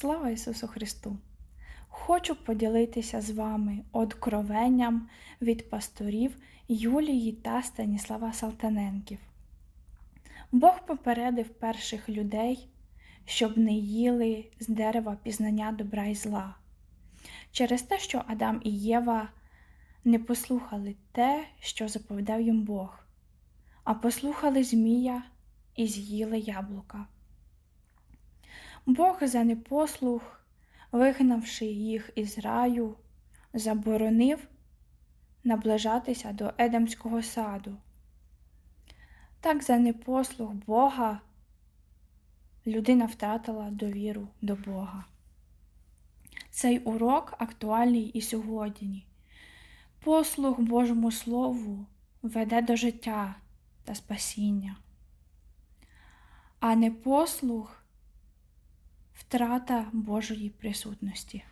Слава Ісусу Христу! Хочу поділитися з вами откровенням від пасторів Юлії та Станіслава Салтаненків. Бог попередив перших людей, щоб не їли з дерева пізнання добра і зла. Через те, що Адам і Єва не послухали те, що заповідав їм Бог, а послухали Змія і з'їли яблука. Бог за непослух, вигнавши їх із раю, заборонив наближатися до Едемського саду. Так за непослух Бога людина втратила довіру до Бога. Цей урок актуальний і сьогодні. Послух Божому Слову веде до життя та спасіння, а не послух втрата Божої присутності.